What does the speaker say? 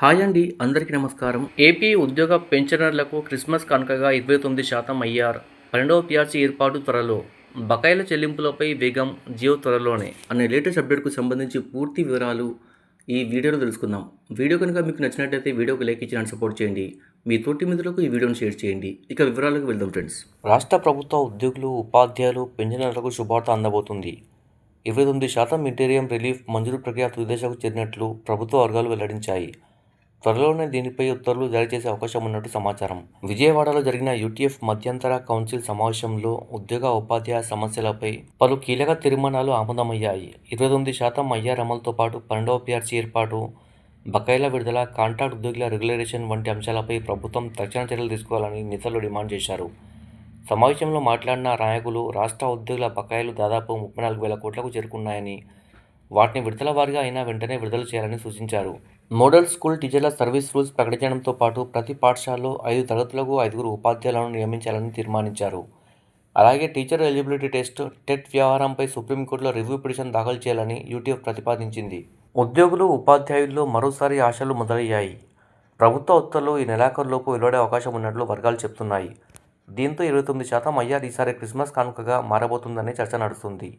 Hi అండి అందరికీ నమస్కారం. ఏపీ ఉద్యోగ పెన్షనర్లకు క్రిస్మస్ కనుకగా ఇరవై తొమ్మిది శాతం అయ్యార్. పన్నెండవ పిఆర్సీ ఏర్పాటు త్వరలో. బకాయిల చెల్లింపులపై వేగం జియో త్వరలోనే. అనే లేటెస్ట్ అప్డేట్కు సంబంధించి పూర్తి వివరాలు ఈ వీడియోలో తెలుసుకుందాం. వీడియో కనుక మీకు నచ్చినట్లయితే వీడియోకి లైక్ ఇచ్చి నన్ను సపోర్ట్ చేయండి. మీ తోటి మిత్రులకు ఈ వీడియోను షేర్ చేయండి. ఇక వివరాలకు వెళ్దాం ఫ్రెండ్స్. రాష్ట్ర ప్రభుత్వ ఉద్యోగులు ఉపాధ్యాయులు పెన్షనర్లకు శుభార్త అందబోతుంది. ఇరవై తొమ్మిది శాతం ఇంటీరియం రిలీఫ్ మంజూరు ప్రక్రియ తుదిదశకు చేరినట్లు ప్రభుత్వ వర్గాలు వెల్లడించాయి. త్వరలోనే దీనిపై ఉత్తర్వులు జారీ చేసే అవకాశం ఉన్నట్టు సమాచారం. విజయవాడలో జరిగిన యూటీఎఫ్ మధ్యంతర కౌన్సిల్ సమావేశంలో ఉద్యోగ ఉపాధ్యాయ సమస్యలపై పలు కీలక తీర్మానాలు ఆమోదమయ్యాయి. ఇరవై తొమ్మిది శాతం అయ్యార్ అమలుతో పాటు పన్నెండవ పిఆర్సీ ఏర్పాటు బకాయిల విడుదల కాంట్రాక్ట్ ఉద్యోగుల రెగ్యులరేషన్ వంటి అంశాలపై ప్రభుత్వం తక్షణ చర్యలు తీసుకోవాలని నేతలు డిమాండ్ చేశారు. సమావేశంలో మాట్లాడిన నాయకులు రాష్ట్ర ఉద్యోగుల బకాయిలు దాదాపు ముప్పై నాలుగు వేల కోట్లకు చేరుకున్నాయని వాటిని విడతల వారిగా అయినా వెంటనే విడుదల చేయాలని సూచించారు. మోడల్ స్కూల్ టీచర్ల సర్వీస్ రూల్స్ ప్రకటించడంతో పాటు ప్రతి పాఠశాలలో ఐదు తరగతులకు ఐదుగురు ఉపాధ్యాయులను నియమించాలని తీర్మానించారు. అలాగే టీచర్ ఎలిజిబిలిటీ టెస్ట్ టెట్ వ్యవహారంపై సుప్రీంకోర్టులో రివ్యూ పిటిషన్ దాఖలు చేయాలని యూటీఎఫ్ ప్రతిపాదించింది. ఉద్యోగులు ఉపాధ్యాయుల్లో మరోసారి ఆశలు మొదలయ్యాయి. ప్రభుత్వ ఉత్తర్వులు ఈ నెలాఖరులోపు వెలువడే అవకాశం ఉన్నట్లు వర్గాలు చెబుతున్నాయి. దీంతో ఇరవై తొమ్మిది శాతం అయ్యారు. ఈసారి క్రిస్మస్ కానుకగా మారబోతుందనే చర్చ నడుస్తుంది.